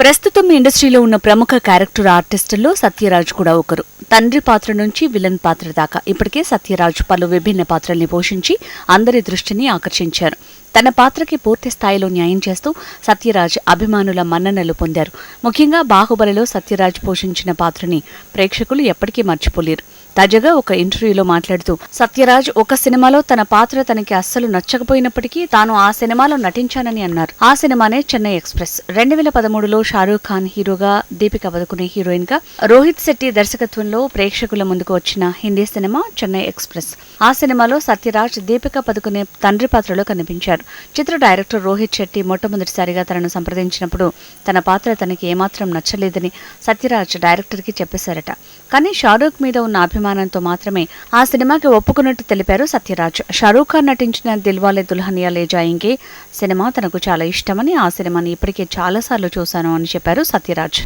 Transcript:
ప్రస్తుతం ఇండస్ట్రీలో ఉన్న ప్రముఖ క్యారెక్టర్ ఆర్టిస్టుల్లో సత్యరాజ్ కూడా ఒకరు. తండ్రి పాత్ర నుంచి విలన్ పాత్ర దాకా. ఇప్పటికే సత్యరాజ్ పలు విభిన్న పాత్రల్ని పోషించి అందరి దృష్టిని ఆకర్షించారు. తన పాత్రకి పూర్తి స్థాయిలో న్యాయం చేస్తూ సత్యరాజ్ అభిమానుల మన్ననలు పొందారు. ముఖ్యంగా బాహుబలిలో సత్యరాజ్ పోషించిన పాత్రని ప్రేక్షకులు ఎప్పటికీ మర్చిపోలేరు. తాజాగా ఒక ఇంటర్వ్యూలో మాట్లాడుతూ సత్యరాజ్ ఒక సినిమాలో తన పాత్ర తనకి అస్సలు నచ్చకపోయినప్పటికీ తాను ఆ సినిమాలో నటించానని అన్నారు. ఆ సినిమానే చెన్నై ఎక్స్ప్రెస్. రెండు వేల పదమూడులో షారూఖ్ ఖాన్ హీరోగా దీపిక పదుకునే హీరోయిన్గా రోహిత్ శెట్టి దర్శకత్వంలో ప్రేక్షకుల ముందుకు వచ్చిన హిందీ సినిమా చెన్నై ఎక్స్ప్రెస్. ఆ సినిమాలో సత్యరాజ్ దీపిక పదుకునే తండ్రి పాత్రలో కనిపించారు. చిత్ర డైరెక్టర్ రోహిత్ శెట్టి మొట్టమొదటిసారిగా తనను సంప్రదించినప్పుడు తన పాత్ర తనకి ఏమాత్రం నచ్చలేదని సత్యరాజ్ డైరెక్టర్కి చెప్పేశారట. కానీ షారూఖ్ మీద ఉన్న అభిమానంతో మాత్రమే ఆ సినిమాకి ఒప్పుకున్నట్టు తెలిపారు సత్యరాజ్. షారూఖ్ ఖాన్ నటించిన దిల్వాలే దుల్హనియా లే జాయింగే సినిమా తనకు చాలా ఇష్టమని ఆ సినిమాని ఇప్పటికే చాలాసార్లు చూశాను అని చెప్పారు సత్యరాజ్.